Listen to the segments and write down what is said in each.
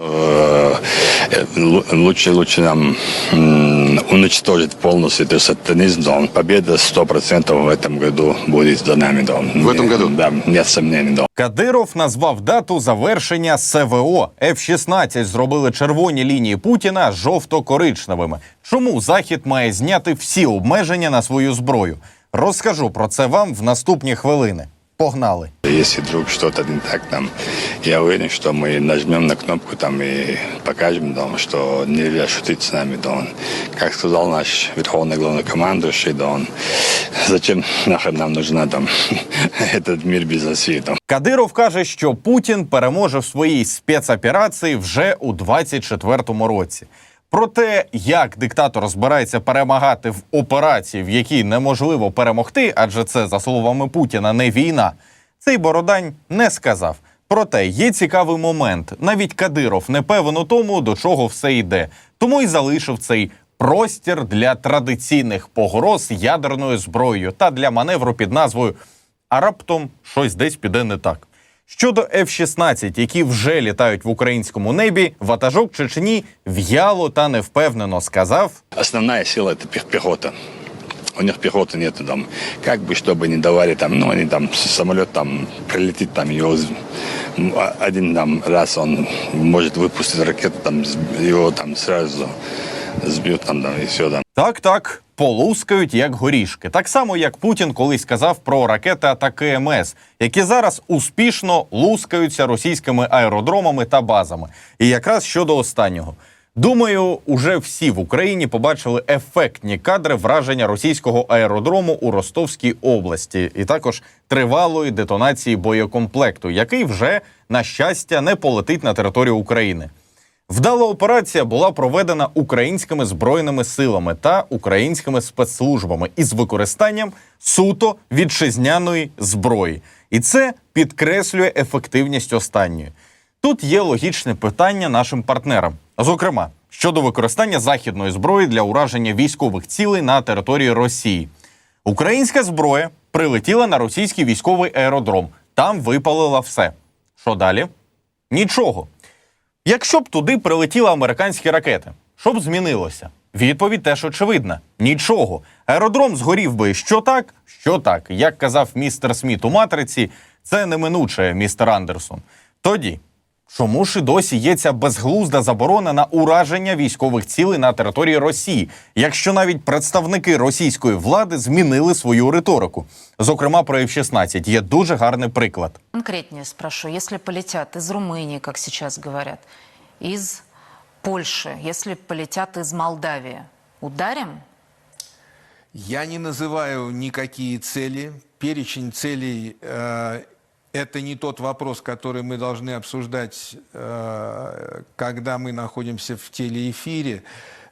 Э, лу- Лучше, лучше нам м, уничтожить полностью этот сатанизм, да, он победа 100% в этом году будет за нами. Да. В этом году? Да, нет сомнений. Да. Кадиров назвав дату завершення СВО. F-16 зробили червоні лінії Путіна жовто-коричневими. Чому Захід має зняти всі обмеження на свою зброю? Розкажу про це вам в наступні хвилини. Погнали! Если вдруг что-то не так, там, я уверен, что мы нажмем на кнопку там и покажем, да, что нельзя шутить с нами. Да, он, как сказал наш верховный главнокомандующий, да, он, зачем нахер нам нужна там этот мир без России? Там. Кадиров каже, що Путін переможе в своїй спецоперації вже у 24-му році. Про те, як диктатор збирається перемагати в операції, в якій неможливо перемогти, адже це, за словами Путіна, не війна. Цей Бородань не сказав. Проте є цікавий момент. Навіть Кадиров не певен у тому, до чого все йде. Тому й залишив цей простір для традиційних погроз ядерною зброєю та для маневру під назвою а раптом щось десь піде не так. Щодо F-16, які вже літають в українському небі, ватажок Чечні в'яло та невпевнено сказав: Основная сила это пех- пехота. У них пехоты нету там. Как бы, чтобы не давали там, ну, они там, с- самолет там прилетит, там его з- м, а- один там раз он может выпустить ракету, там, с- его там сразу сбьют там, да, и все, там. так, так, полускають як горішки. Так само, як Путін колись сказав про ракети атаки МС, які зараз успішно лускаються російськими аеродромами та базами. І якраз щодо останнього. Думаю, уже всі в Україні побачили ефектні кадри враження російського аеродрому у Ростовській області, і також тривалої детонації боєкомплекту, який вже на щастя не полетить на територію України. Вдала операція була проведена українськими збройними силами та українськими спецслужбами із використанням суто вітчизняної зброї, і це підкреслює ефективність останньої. Тут є логічне питання нашим партнерам, зокрема щодо використання західної зброї для ураження військових цілей на території Росії. Українська зброя прилетіла на російський військовий аеродром. Там випалила все. Що далі? Нічого. Якщо б туди прилетіли американські ракети, що б змінилося? Відповідь теж очевидна: нічого. Аеродром згорів би що так, що так. Як казав містер Сміт у матриці, це неминуче, містер Андерсон. Тоді, чому ж і досі є ця безглузда заборона на ураження військових цілей на території Росії, якщо навіть представники російської влади змінили свою риторику? Зокрема, про F-16 є дуже гарний приклад. Конкретнее спрошу, если полетят из Румынии, как сейчас говорят, из Польши, если полетят из Молдавии, ударим? Я не называю никакие цели. Перечень целей э, это не тот вопрос, который мы должны обсуждать, э, когда мы находимся в телеэфире.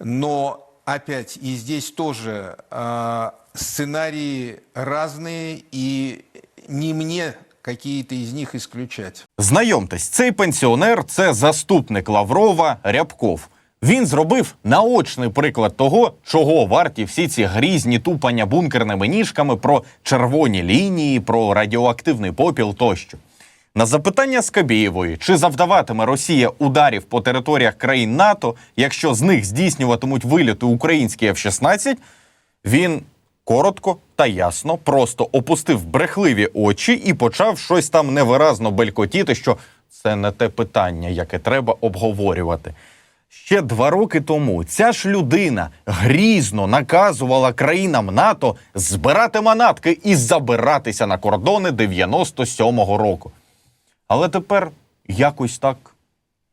Но опять и здесь тоже э, сценарии разные, и не мне какие-то из них исключать. Знайомтесь, цей пенсіонер це заступник Лаврова Рябков. Він зробив наочний приклад того, чого варті всі ці грізні тупання бункерними ніжками про червоні лінії, про радіоактивний попіл тощо. На запитання Скабєєвої, чи завдаватиме Росія ударів по територіях країн НАТО, якщо з них здійснюватимуть вильоти українські F-16, він коротко та ясно просто опустив брехливі очі і почав щось там невиразно белькотіти, що це не те питання, яке треба обговорювати. Ще два роки тому ця ж людина грізно наказувала країнам НАТО збирати манатки і забиратися на кордони 97-го року. Але тепер якось так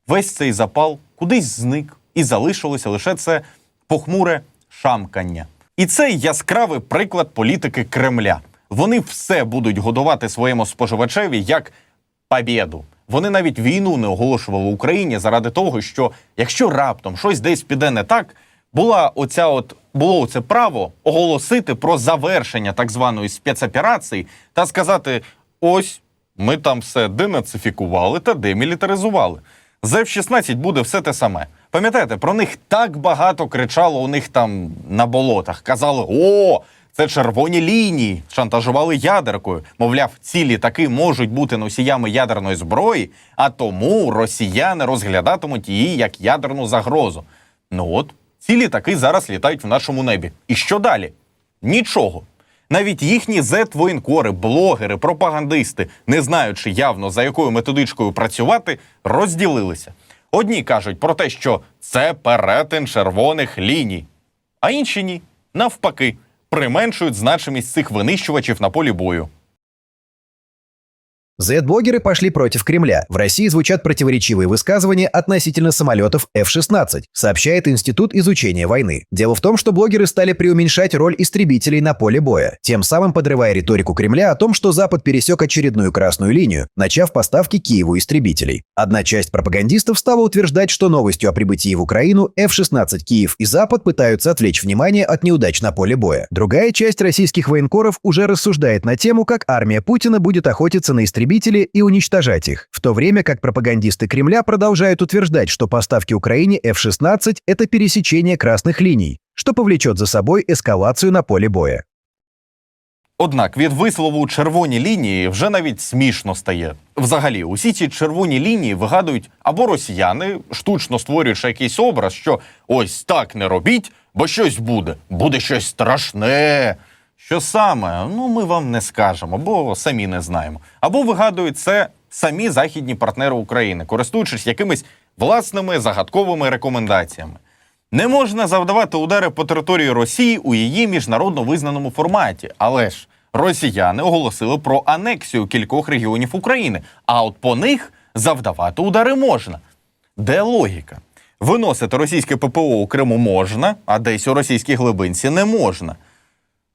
весь цей запал кудись зник, і залишилося лише це похмуре шамкання. І це яскравий приклад політики Кремля. Вони все будуть годувати своєму споживачеві як побєду. Вони навіть війну не оголошували Україні заради того, що якщо раптом щось десь піде не так, була оця от було оце право оголосити про завершення так званої спецоперації та сказати: ось ми там все денацифікували та демілітаризували. З F-16 буде все те саме. Пам'ятаєте, про них так багато кричало у них там на болотах. Казали: о, це червоні лінії, шантажували ядеркою. Мовляв, ці літаки можуть бути носіями ядерної зброї, а тому росіяни розглядатимуть її як ядерну загрозу. Ну от, ці літаки зараз літають в нашому небі. І що далі? Нічого. Навіть їхні зет-воєнкори, блогери, пропагандисти, не знаючи явно за якою методичкою працювати, розділилися. Одні кажуть про те, що це перетин червоних ліній, а інші ні. Навпаки, применшують значимість цих винищувачів на полі бою. Z-блогеры пошли против Кремля. В России звучат противоречивые высказывания относительно самолетов F-16, сообщает Институт изучения войны. Дело в том, что блогеры стали преуменьшать роль истребителей на поле боя, тем самым подрывая риторику Кремля о том, что Запад пересек очередную красную линию, начав поставки Киеву истребителей. Одна часть пропагандистов стала утверждать, что новостью о прибытии в Украину F-16 Киев и Запад пытаются отвлечь внимание от неудач на поле боя. Другая часть российских военкоров уже рассуждает на тему, как армия Путина будет охотиться на истребители и уничтожать их, в то время как пропагандисты Кремля продолжают утверждать, что поставки Украине F-16 – это пересечение красных линий, что повлечет за собой эскалацию на поле боя. Однак від вислову червоні лінії вже навіть смішно стає. Взагалі, усі ці червоні лінії вигадують або росіяни, штучно створюючи якийсь образ, що ось так не робіть, бо щось буде, буде щось страшне. Що саме? Ну ми вам не скажемо, бо самі не знаємо. Або вигадують це самі західні партнери України, користуючись якимись власними загадковими рекомендаціями. Не можна завдавати удари по території Росії у її міжнародно визнаному форматі, але ж росіяни оголосили про анексію кількох регіонів України, а от по них завдавати удари можна. Де логіка? Виносити російське ППО у Криму можна, а десь у російській глибинці не можна.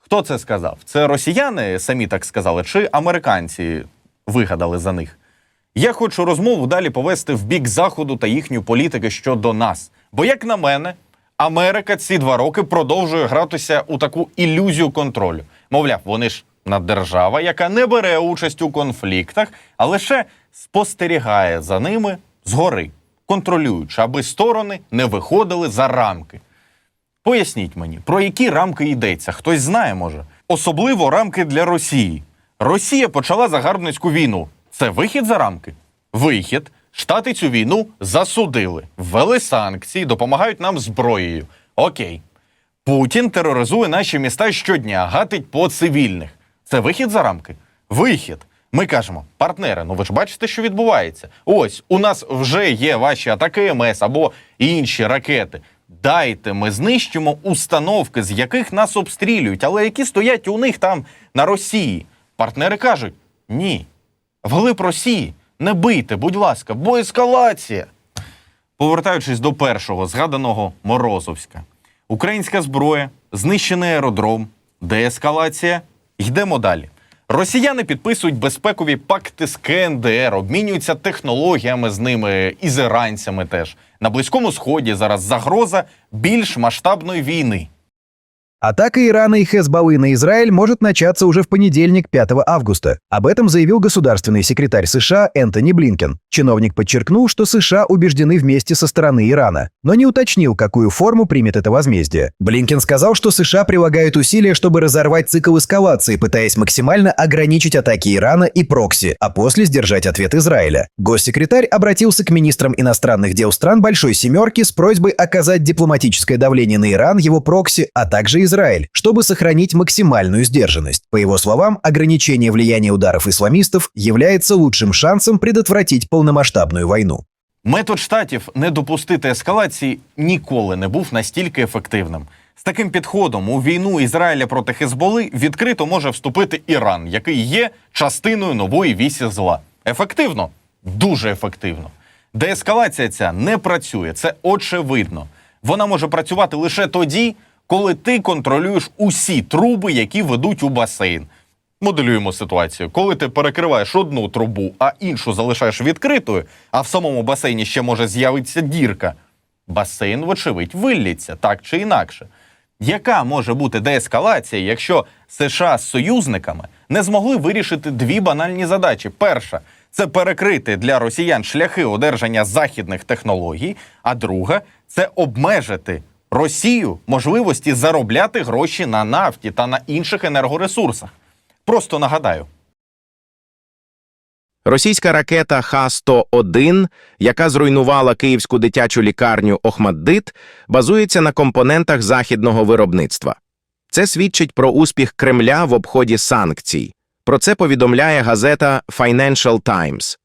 Хто це сказав? Це росіяни самі так сказали, чи американці вигадали за них? Я хочу розмову далі повести в бік заходу та їхньої політики щодо нас. Бо, як на мене, Америка ці два роки продовжує гратися у таку ілюзію контролю. Мовляв, вони ж наддержава, яка не бере участь у конфліктах, а лише спостерігає за ними згори, контролюючи, аби сторони не виходили за рамки. Поясніть мені, про які рамки йдеться? Хтось знає, може. Особливо рамки для Росії. Росія почала загарбницьку війну. Це вихід за рамки? Вихід. Штати цю війну засудили, ввели санкції, допомагають нам зброєю. Окей. Путін тероризує наші міста щодня, гатить по цивільних. Це вихід за рамки? Вихід. Ми кажемо, партнери, ну ви ж бачите, що відбувається. Ось у нас вже є ваші атаки МС або інші ракети. Дайте, ми знищимо установки, з яких нас обстрілюють, але які стоять у них там на Росії. Партнери кажуть: ні, вглиб Росії не бийте, будь ласка, бо ескалація. Повертаючись до першого згаданого Морозовська, українська зброя, знищений аеродром, деескалація. Йдемо далі. Росіяни підписують безпекові пакти з КНДР, обмінюються технологіями з ними і з іранцями теж. На Близькому Сході зараз загроза більш масштабної війни. Атака Ирана и Хезбаллы на Израиль может начаться уже в понедельник, 5 августа. Об этом заявил государственный секретарь США Энтони Блинкен. Чиновник подчеркнул, что США убеждены вместе со стороны Ирана, но не уточнил, какую форму примет это возмездие. Блинкен сказал, что США прилагают усилия, чтобы разорвать цикл эскалации, пытаясь максимально ограничить атаки Ирана и прокси, а после сдержать ответ Израиля. Госсекретарь обратился к министрам иностранных дел стран Большой Семерки с просьбой оказать дипломатическое давление на Иран, его прокси, а также Израиль, чтобы сохранить максимальную сдержанность. По его словам, ограничение влияния ударов исламистов является лучшим шансом предотвратить полномасштабную войну. Метод штатів не допустити ескалації ніколи не був настільки ефективним. З таким підходом у війну Ізраїля проти Хезболи відкрито може вступити Іран, який є частиною нової вісі зла. Ефективно? Дуже ефективно. Деескалація ця не працює, це очевидно. Вона може працювати лише тоді, коли ти контролюєш усі труби, які ведуть у басейн. Моделюємо ситуацію. Коли ти перекриваєш одну трубу, а іншу залишаєш відкритою, а в самому басейні ще може з'явитися дірка. Басейн, вочевидь, виллється так чи інакше. Яка може бути деескалація, якщо США з союзниками не змогли вирішити дві банальні задачі? Перша це перекрити для росіян шляхи одержання західних технологій, а друга це обмежити Росію можливості заробляти гроші на нафті та на інших енергоресурсах. Просто нагадаю. Російська ракета Х-101, яка зруйнувала київську дитячу лікарню Охмаддит, базується на компонентах західного виробництва. Це свідчить про успіх Кремля в обході санкцій. Про це повідомляє газета Financial Times.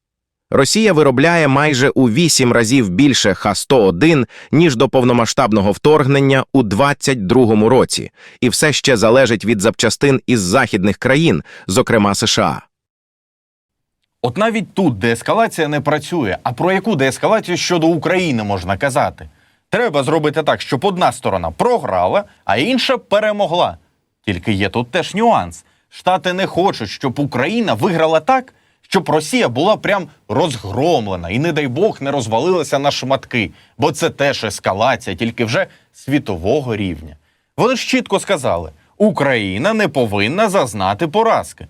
Росія виробляє майже у вісім разів більше Х-101, ніж до повномасштабного вторгнення у 2022 році, і все ще залежить від запчастин із західних країн, зокрема США. От навіть тут деескалація не працює. А про яку деескалацію щодо України можна казати? Треба зробити так, щоб одна сторона програла, а інша перемогла. Тільки є тут теж нюанс. Штати не хочуть, щоб Україна виграла так, щоб Росія була прям розгромлена і, не дай Бог, не розвалилася на шматки, бо це теж ескалація, тільки вже світового рівня. Вони ж чітко сказали: Україна не повинна зазнати поразки.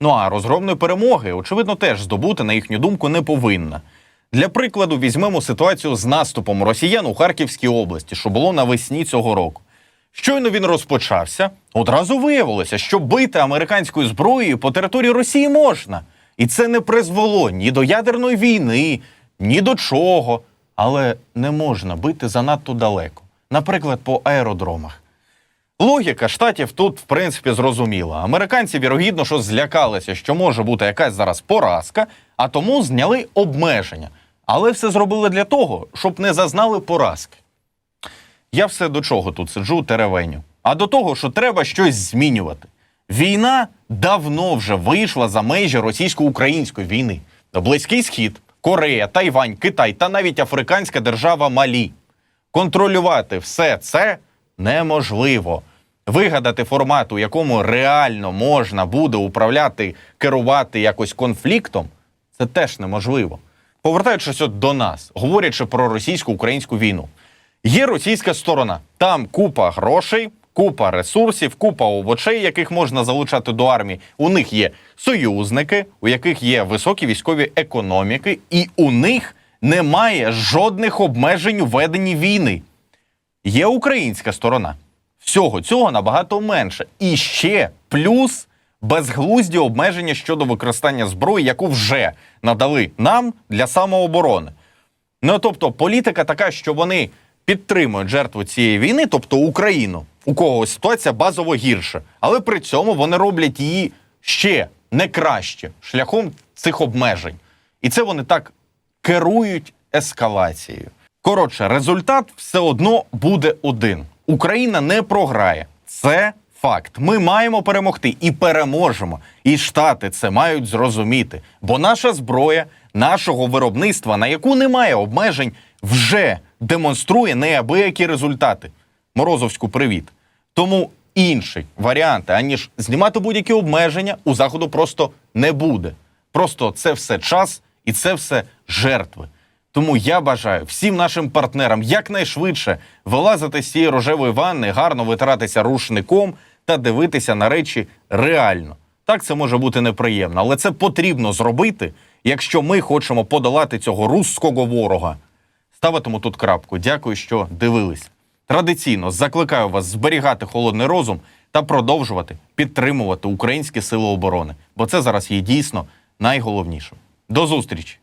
Ну а розгромної перемоги, очевидно, теж здобути, на їхню думку, не повинна. Для прикладу, візьмемо ситуацію з наступом росіян у Харківській області, що було навесні цього року. Щойно він розпочався, одразу виявилося, що бити американською зброєю по території Росії можна. І це не призвело ні до ядерної війни, ні до чого. Але не можна бити занадто далеко, наприклад, по аеродромах. Логіка штатів тут, в принципі, зрозуміла. Американці, вірогідно, що злякалися, що може бути якась зараз поразка, а тому зняли обмеження. Але все зробили для того, щоб не зазнали поразки. Я все до чого тут сиджу теревеню? А до того, що треба щось змінювати. Війна давно вже вийшла за межі російсько-української війни. Близький Схід, Корея, Тайвань, Китай та навіть африканська держава Малі. Контролювати все це неможливо. Вигадати формат, у якому реально можна буде управляти, керувати якось конфліктом, це теж неможливо. Повертаючись от до нас, говорячи про російсько-українську війну, є російська сторона. Там купа грошей, купа ресурсів, купа овочей, яких можна залучати до армії. У них є союзники, у яких є високі військові економіки, і у них немає жодних обмежень у веденні війни. Є українська сторона. Всього цього набагато менше. І ще плюс безглузді обмеження щодо використання зброї, яку вже надали нам для самооборони. Ну тобто, політика така, що вони підтримують жертву цієї війни, тобто Україну, у кого ситуація базово гірша, але при цьому вони роблять її ще не краще шляхом цих обмежень. І це вони так керують ескалацією. Коротше, результат все одно буде один: Україна не програє. Це факт. Ми маємо перемогти і переможемо. І штати це мають зрозуміти. Бо наша зброя нашого виробництва, на яку немає обмежень, вже демонструє неабиякі результати. Морозовську привіт. Тому інші варіанти, аніж знімати будь-які обмеження, у заходу просто не буде. Просто це все час і це все жертви. Тому я бажаю всім нашим партнерам якнайшвидше вилазити з цієї рожевої ванни, гарно витиратися рушником та дивитися на речі реально. Так це може бути неприємно, але це потрібно зробити, якщо ми хочемо подолати цього руського ворога. Ставитиму тут крапку. Дякую, що дивились. Традиційно закликаю вас зберігати холодний розум та продовжувати підтримувати українські сили оборони, бо це зараз є дійсно найголовнішим. До зустрічі!